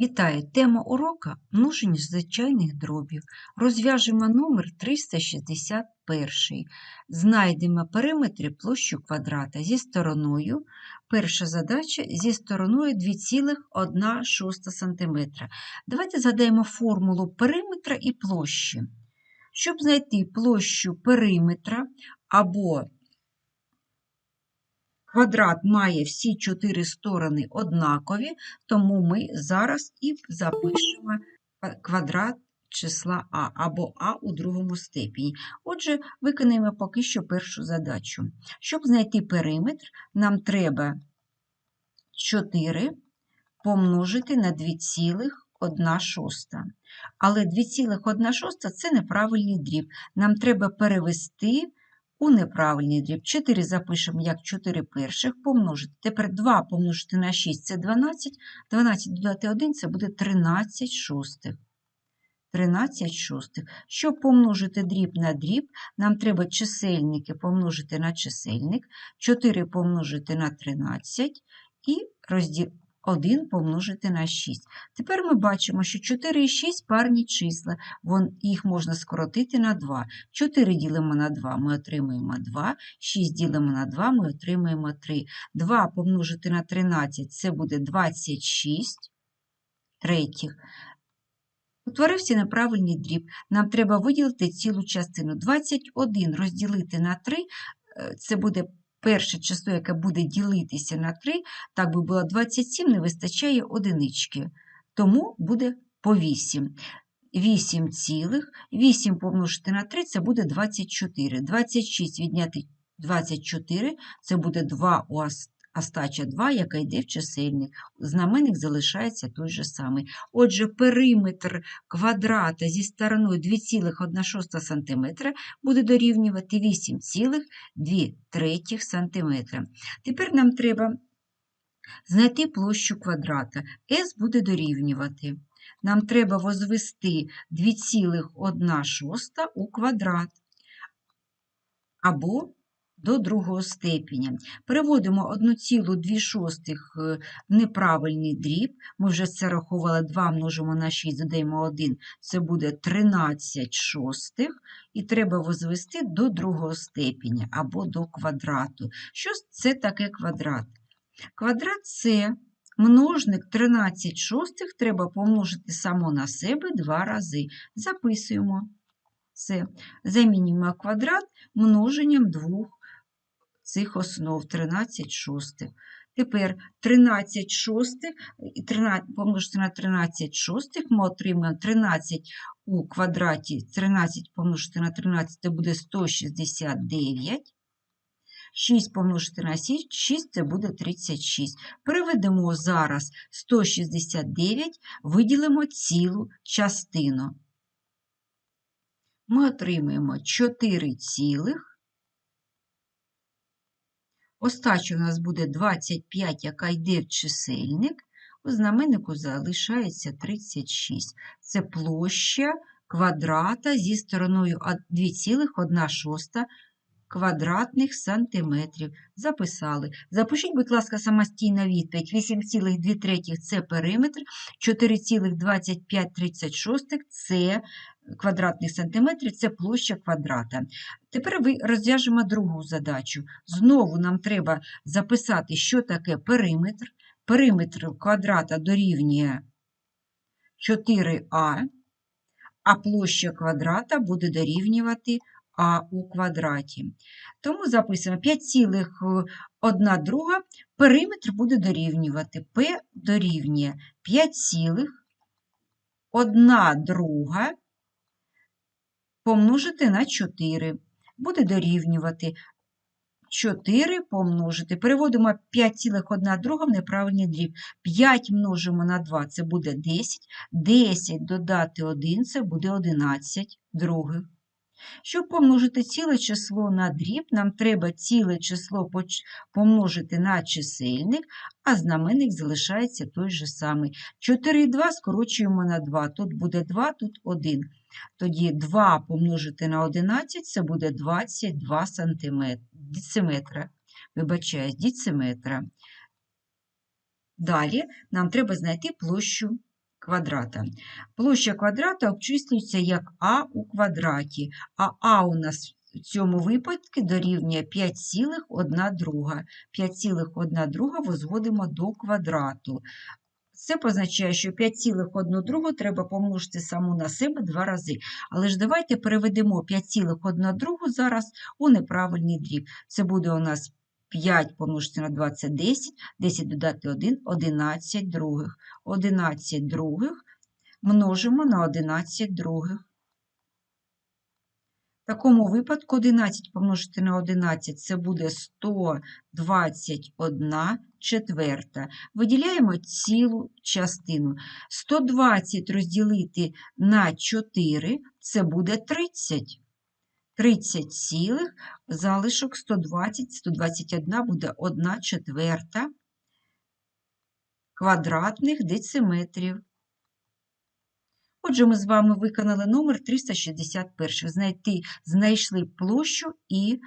Вітаю! Тема урока множення звичайних дробів. Розв'яжемо номер 361. Знайдемо периметри площу квадрата зі стороною. Перша задача зі стороною 2,1 см. Давайте згадаємо формулу периметра і площі. Щоб знайти площу периметра або Квадрат має всі чотири сторони однакові, тому ми зараз і запишемо квадрат числа А або А у другому степені. Отже, виконаємо поки що першу задачу. Щоб знайти периметр, нам треба 4 помножити на 2,1 шоста. Але 2,1 шоста – це неправильний дріб. Нам треба перевести у неправильний дріб. 4 запишемо як 4 перших помножити. Тепер 2 помножити на 6 це 12. 12 додати 1 це буде 13 шостих. 13 шостих. Щоб помножити дріб на дріб, нам треба чисельники помножити на чисельник, 4 помножити на 13 і розділити. 1 помножити на 6. Тепер ми бачимо, що 4 і 6 парні числа, їх можна скоротити на 2. 4 ділимо на 2, ми отримаємо 2, 6 ділимо на 2, ми отримаємо 3. 2 помножити на 13 це буде 26 третіх. Утворився неправильний дріб. Нам треба виділити цілу частину. 21 розділити на 3 е, це буде перше число, яке буде ділитися на 3, так би було 27, не вистачає одинички. Тому буде по 8. 8 цілих, 8 помножити на 3 це буде 24. 26 відняти 24 це буде 2 у остача 2, яка йде в чисельник. Знаменник залишається той же самий. Отже, периметр квадрата зі стороною 2,1 см буде дорівнювати 8,2 см. Тепер нам треба знайти площу квадрата. S буде дорівнювати. Нам треба возвести 2,1 у квадрат. Або до другого степеня. Переводимо 1,2 е, в неправильний дріб. Ми вже це рахували 2 множимо на 6, додаємо 1, це буде 13 шостих. І треба возвести до другого степеня або до квадрату. Що це таке квадрат? Квадрат це множник 13 шостих треба помножити само на себе два рази. Записуємо це. Замінюємо квадрат множенням двох цих основ 13 шостих. Тепер 13 шостих, 13, помножити на 13 шостих, ми отримаємо 13 у квадраті, 13 помножити на 13 це буде 169. 6 помножити на 6 це буде 36. Переведемо зараз 169, виділимо цілу частину. Ми отримаємо 4 цілих Остача у нас буде 25, яка йде в чисельник. У знаменнику залишається 36. Це площа квадрата зі стороною 2,1 квадратних сантиметрів. Записали. Запишіть, будь ласка, самостійна відповідь. 8,2 це периметр, 4,2536 це квадратних сантиметрів це площа квадрата. Тепер розв'яжемо другу задачу. Знову нам треба записати, що таке периметр. Периметр квадрата дорівнює 4а, а площа квадрата буде дорівнювати а у квадраті. Тому записуємо 5,1 друга, периметр буде дорівнювати P дорівнює 5,1 друга помножити на 4. Буде дорівнювати 4 помножити. Переводимо 5,1 друга в неправильний дріб. 5 множимо на 2 це буде 10. 10 додати 1 це буде 11 других. Щоб помножити ціле число на дріб, нам треба ціле число помножити на чисельник, а знаменник залишається той же самий. 4 і 2 скорочуємо на 2. Тут буде 2, тут 1. Тоді 2 помножити на 11 це буде 22 см. Дециметра. Вибачаюсь, дециметра. Далі нам треба знайти площу квадрата. Площа квадрата обчислюється як а у квадраті, а а у нас в цьому випадку дорівнює 5,1 друга. 5,1 друга возводимо до квадрату. Це позначає, що 5,1 другу треба помножити саму на себе два рази. Але ж давайте переведемо 5,1 другу зараз у неправильний дріб. Це буде у нас 5 помножити на 2 це 10, 10 додати 1 11 других. 11 других множимо на 11 других. В такому випадку 11 помножити на 11 це буде 121 четверта. Виділяємо цілу частину. 120 розділити на 4 це буде 30. 30 цілих, залишок 120, 121 буде 1 четверта квадратних дециметрів. Отже, ми з вами виконали номер 361. Знайти, знайшли площу і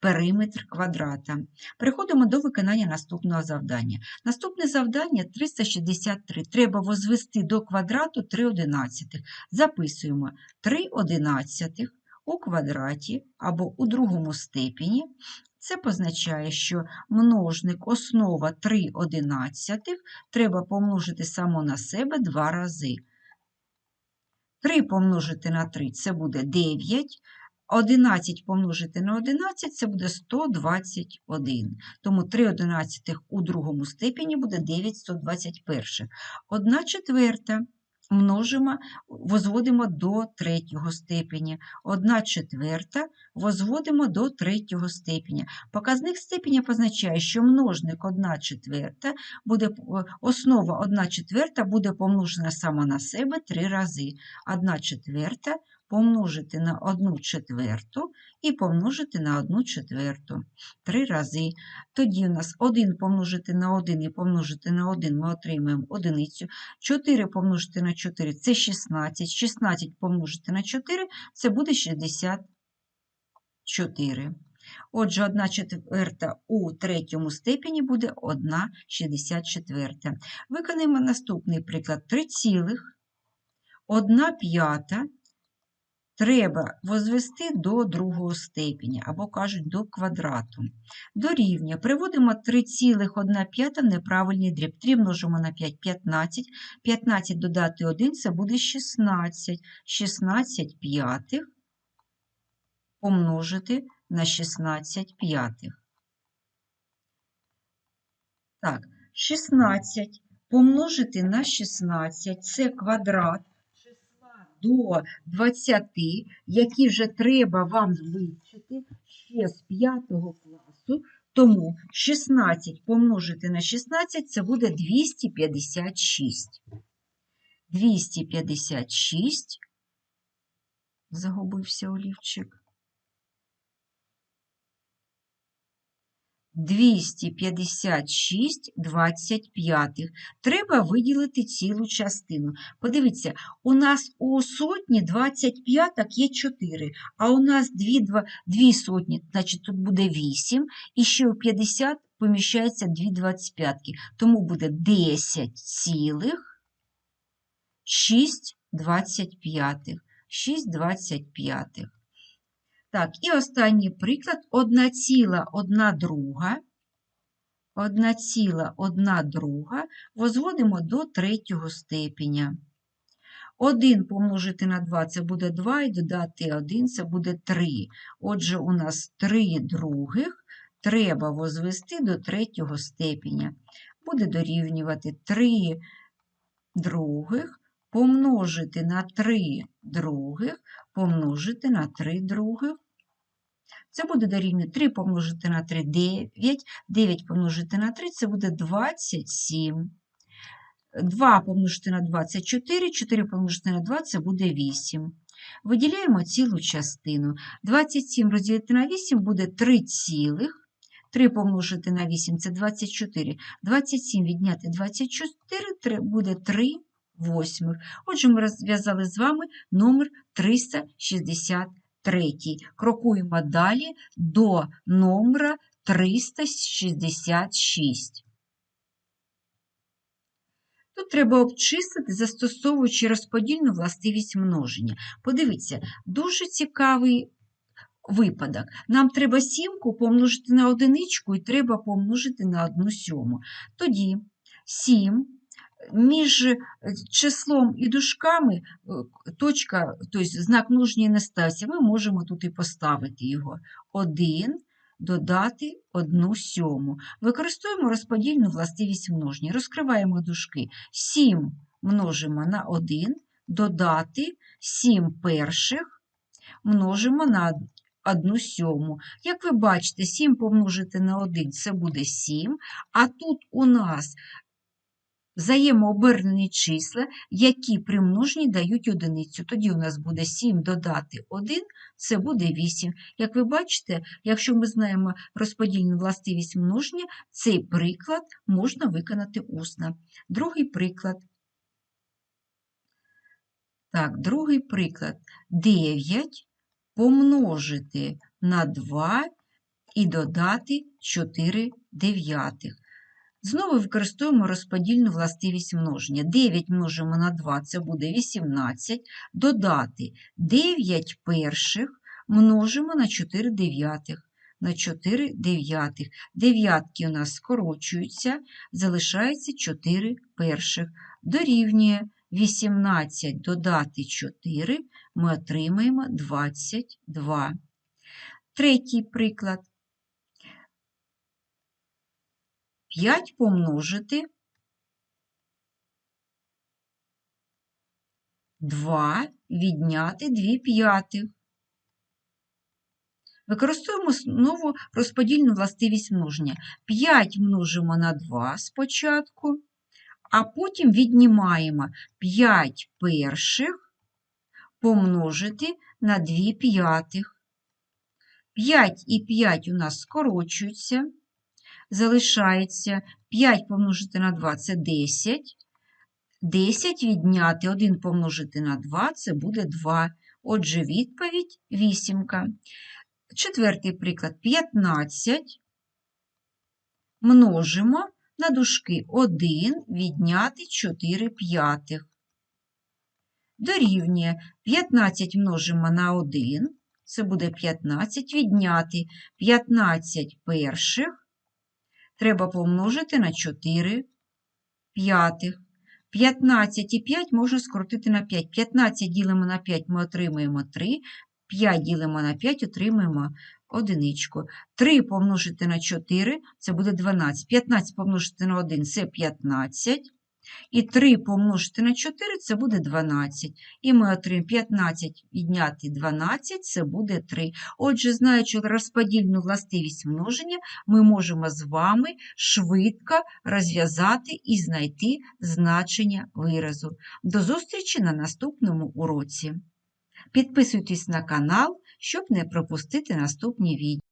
периметр квадрата. Переходимо до виконання наступного завдання. Наступне завдання 363. Треба возвести до квадрату 3 одинадцятих. Записуємо 3 одинадцятих у квадраті або у другому степені. Це позначає, що множник основа 3 одинадцятих треба помножити само на себе два рази. 3 помножити на 3 це буде 9. 11 помножити на 11 це буде 121. Тому 3 одинадцятих у другому степені буде 9 121. 1 четверта множимо, возводимо до третього степеня. 1 четверта возводимо до третього степеня. Показник степеня позначає, що множник 1 четверта буде, основа 1 четверта буде помножена сама на себе три рази. 1 четверта помножити на 1 четверту і помножити на 1 четверту. Три рази. Тоді у нас 1 помножити на 1 і помножити на 1 ми отримаємо одиницю. 4 помножити на 4 це 16. 16 помножити на 4 це буде 64. Отже, 1 четверта у третьому степені буде 1 64. Виконаємо наступний приклад 3 цілих, 1 п'ята треба возвести до другого степеня, або кажуть, до квадрату. До рівня приводимо 3,1 в неправильний дріб. 3 множимо на 5 15. 15 додати 1 це буде 16. 16 п'ятих помножити на 16 п'ятих. Так, 16 помножити на 16 це квадрат до 20, які вже треба вам вивчити ще з 5 класу. Тому 16 помножити на 16 це буде 256. 256, загубився олівчик. 256 25. Треба виділити цілу частину. Подивіться, у нас у сотні 25 є 4, а у нас 2, 2, 2 сотні, значить тут буде 8, і ще у 50 поміщається 2 25. Тому буде 10 цілих 6 25. 6 25. Так, і останній приклад: 1,1 друга. 1,1 друга возводимо до третього степеня. 1 помножити на 2 це буде 2, і додати 1 це буде 3. Отже, у нас 3 других треба возвести до третього степеня. Буде дорівнювати 3 других помножити на 3 других, помножити на 3 других. Це буде дорівнювати 3 помножити на 3 9, 9 помножити на 3 це буде 27. 2 помножити на 2 це 4, 4 помножити на 2 це буде 8. Виділяємо цілу частину. 27 розділити на 8 буде 3 цілих. 3 помножити на 8 це 24. 27 відняти 24 буде 3 восьмих. Отже, ми розв'язали з вами номер 363. Крокуємо далі до номера 366. Тут треба обчислити, застосовуючи розподільну властивість множення. Подивіться, дуже цікавий випадок. Нам треба сімку помножити на одиничку і треба помножити на одну сьому. Тоді 7 між е, числом і дужками е, точка, тобто знак множення не стався, ми можемо тут і поставити його. 1 додати 1 сьому. Використовуємо розподільну властивість множення. Розкриваємо дужки. 7 множимо на 1, додати 7 перших множимо на 1 сьому. Як ви бачите, 7 помножити на 1 це буде 7, а тут у нас взаємообернені числа, які при множенні дають одиницю. Тоді у нас буде 7 додати 1, це буде 8. Як ви бачите, якщо ми знаємо розподільну властивість множення, цей приклад можна виконати усно. Другий приклад. Так, другий приклад. 9 помножити на 2 і додати 4 дев'ятих. Знову використовуємо розподільну властивість множення. 9 множимо на 2 це буде 18. Додати 9 перших множимо на 4 дев'ятих. На 4 дев'ятих. Дев'ятки у нас скорочуються, залишається 4 перших. Дорівнює 18 додати 4, ми отримаємо 22. Третій приклад. 5 помножити 2 відняти 2 п'ятих. Використовуємо знову розподільну властивість множення. 5 множимо на 2 спочатку, а потім віднімаємо 5 перших помножити на 2 п'ятих. 5 і 5 у нас скорочуються залишається 5 помножити на 2 це 10. 10 відняти 1 помножити на 2 це буде 2. Отже, відповідь вісімка. Четвертий приклад 15. Множимо на дужки 1 відняти 4 п'ятих. Дорівнює 15 множимо на 1, це буде 15, відняти 15 перших треба помножити на 4 п'ятих. 15 і 5 можна скоротити на 5. 15 ділимо на 5, ми отримаємо 3. 5 ділимо на 5, отримаємо одиничку. 3 помножити на 4 це буде 12. 15 помножити на 1 це 15. І 3 помножити на 4 це буде 12. І ми отримаємо 15 відняти 12 це буде 3. Отже, знаючи розподільну властивість множення, ми можемо з вами швидко розв'язати і знайти значення виразу. До зустрічі на наступному уроці. Підписуйтесь на канал, щоб не пропустити наступні відео.